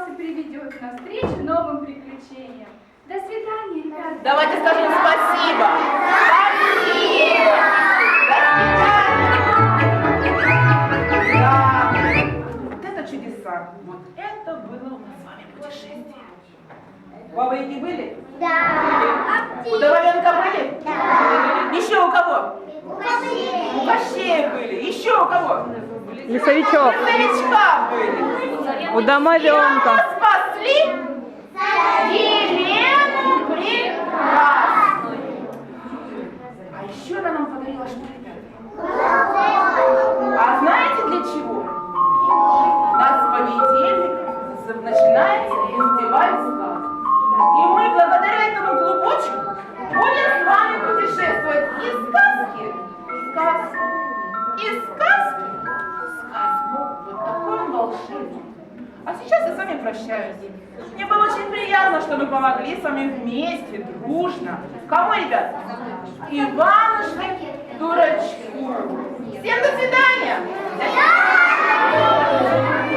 вас и приведет навстречу новым приключениям. До свидания, ребята. Давайте скажем спасибо. Спасибо. До свидания. Да. Вот это чудеса. Вот это было у нас с вами путешествие. У Бабы-Яги были? Да. У Домовенка были? Да. Еще у кого? У Укажи. Кощея были. Еще у кого? Лесовичок. У домовенка. Кто спасли? Елену Прекрасную. А еще она нам подарила что? А знаете для чего? У нас с понедельника начинается фестиваль сказок. И мы сейчас я с вами прощаюсь. Мне было очень приятно, что мы помогли с вами вместе, дружно. Кому, ребят? Дурачку.